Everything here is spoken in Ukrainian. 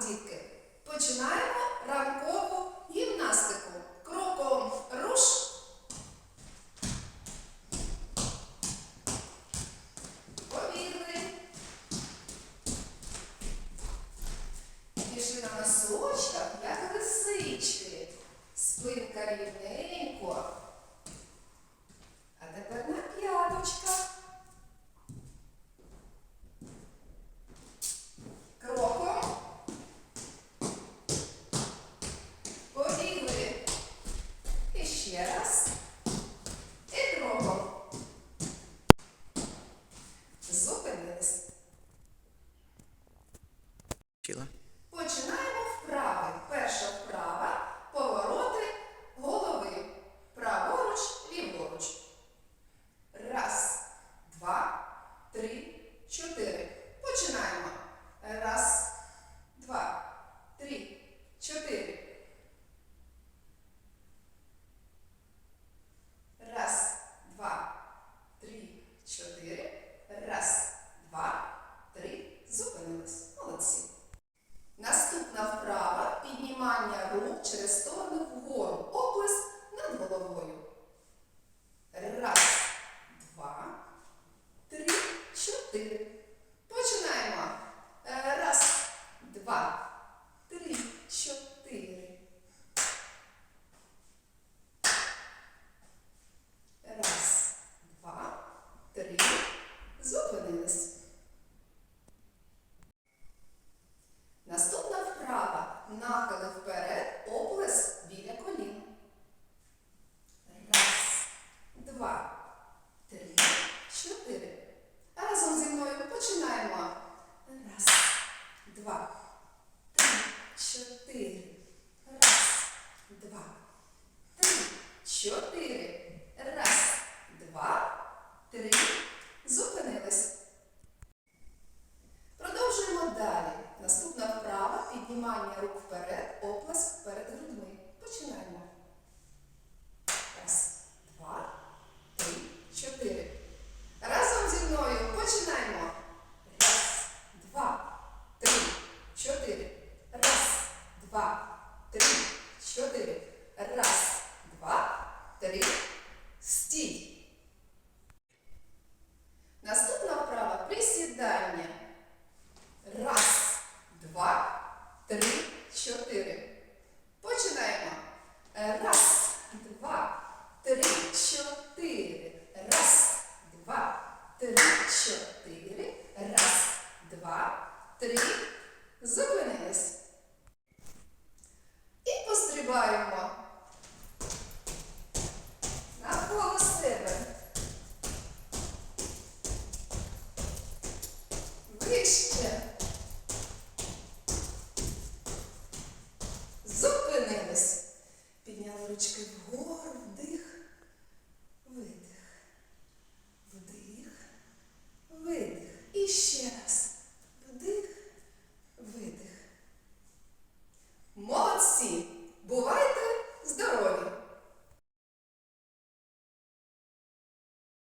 дітки, починаємо ранкову playlist. піднімання рук вперед, оплеск перед грудьми. Починаємо. три, зупинились. І пострибаємо. Навколо себе. Вище. Зупинились. Підняли ручки вгору, вдих, видих. Вдих, видих. І ще раз.